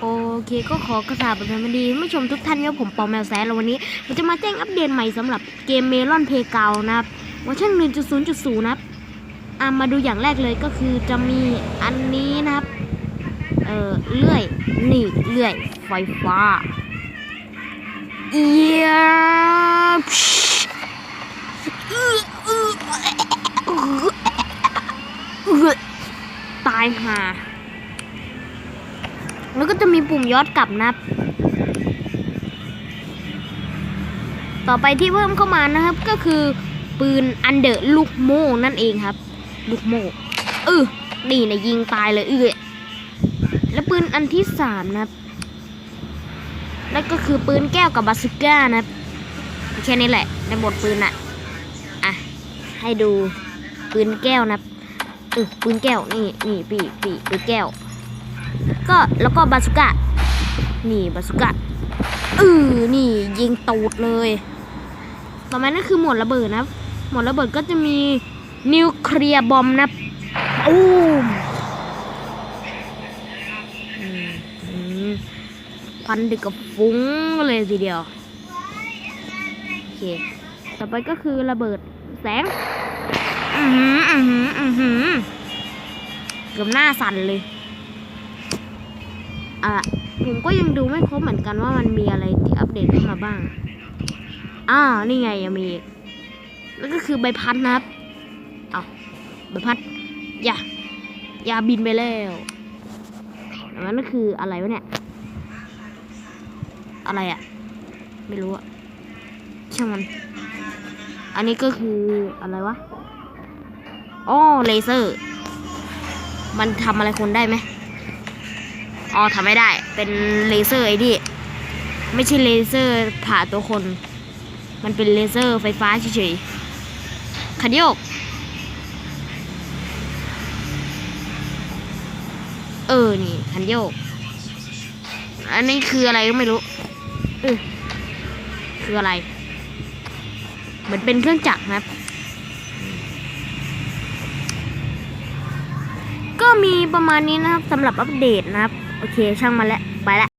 โอเคก็ขอกระสาบสวัสดีผู้ชมทุกท่านครับผมปอแมวแสนแล้ววันนี้ผมจะมาแจ้งอัปเดตใหม่สำหรับเกมเมลอนเพเกานะครับเวอร์ชัน1.0.0นะครับอะมาดูอย่างแรกเลยก็คือจะมีอันนี้นะครับ เอ่อเลื่อย นี่เลื่อย ไฟฟ้าเอียบตายห่า แล้วก็จะมีปุ่มย้อนกลับนะครับ ต่อไปที่เพิ่มเข้ามานะครับ ก็คือปืนอันเดอร์ลูกโม่นั่นเองครับ ลูกโม่เออนี่นะยิงตายเลยเออแล้วปืนอันที่สามนะครับนั่นก็คือปืนแก้วกับบาสุก้านะครับแค่นี้แหละในบทปืนอะอะ ให้ดูปืนแก้วนะเออปืนแก้วนี่นี่ปีปีปืนแก้ว ก็แล้วก็บาสุก้านี่บาสุก้าเออนี่ยิงตูดเลย ต่อมานั่นคือหมวดระเบิดนะหมวดระเบิดก็จะมีนิวเคลียร์บอมนะอูมอืมอืมควันดึกกับฟุ้งเลยทีเดียว โอเค ต่อไปก็คือระเบิดแสง อือหือ อือหือ อือหือเกือบหน้าสั่นเลย อะผมก็ยังดูไม่ครบเหมือนกันว่ามันมีอะไรที่อัปเดตขึ้นมาบ้าง อ่า นี่ไงยังมีอีกแล้วก็คือใบพัดนะครับ เอาใบพัด อย่า อย่าบินไปแล้วแล้วนั่นคืออะไรวะเนี่ย อะไรอะไม่รู้อะช่างมัน อันนี้ก็คืออะไรวะอ๋อเลเซอร์ มันทำอะไรคนได้ไหม อ๋อทำไม่ได้ เป็นเลเซอร์ไอ้ดิไม่ใช่เลเซอร์ผ่าตัวคน มันเป็นเลเซอร์ไฟฟ้าเฉยๆขันโยก เออ นี่ขันโยก อันนี้คืออะไรก็ไม่รู้เออคืออะไร เหมือนเป็นเครื่องจักรนะครับ ก็มีประมาณนี้นะครับสำหรับอัปเดตนะครับ โอเคช่างมาแล้ว ไปละ